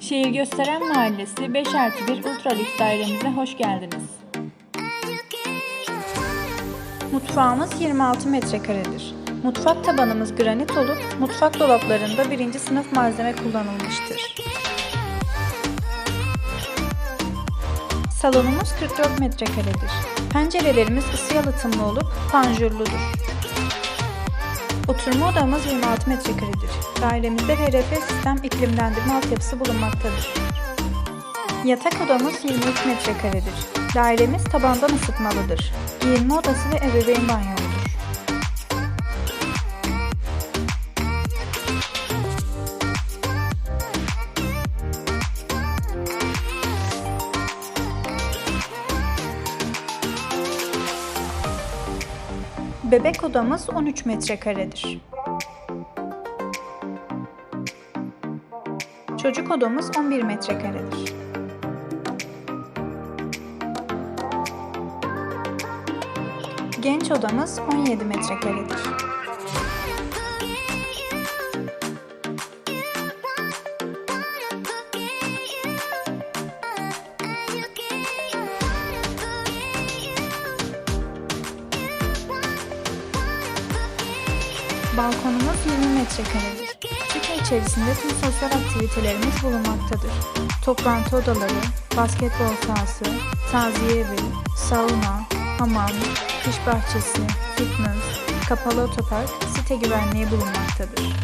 Şehir Gösteren Mahallesi 5 artı 1 Ultra dairemize hoş geldiniz. Mutfağımız 26 metrekaredir. Mutfak tabanımız granit olup mutfak dolaplarında birinci sınıf malzeme kullanılmıştır. Salonumuz 44 metrekaredir. Pencerelerimiz ısı yalıtımlı olup panjurludur. Oturma odamız 26 metrekaredir. Dairemizde VRF sistem iklimlendirme altyapısı bulunmaktadır. Yatak odamız 23 metrekaredir. Dairemiz tabandan ısıtmalıdır. Giyinme odası ve ebeveyn banyomudur. Bebek odamız 13 metrekaredir. Çocuk odamız 11 metrekaredir. Genç odamız 17 metrekaredir. Balkonumuz 20 metrekaredir. Site içerisinde tüm sosyal aktivitelerimiz bulunmaktadır. Toplantı odaları, basketbol sahası, taziye evi, sauna, hamam, kış bahçesi, fitness, kapalı otopark, site güvenliği bulunmaktadır.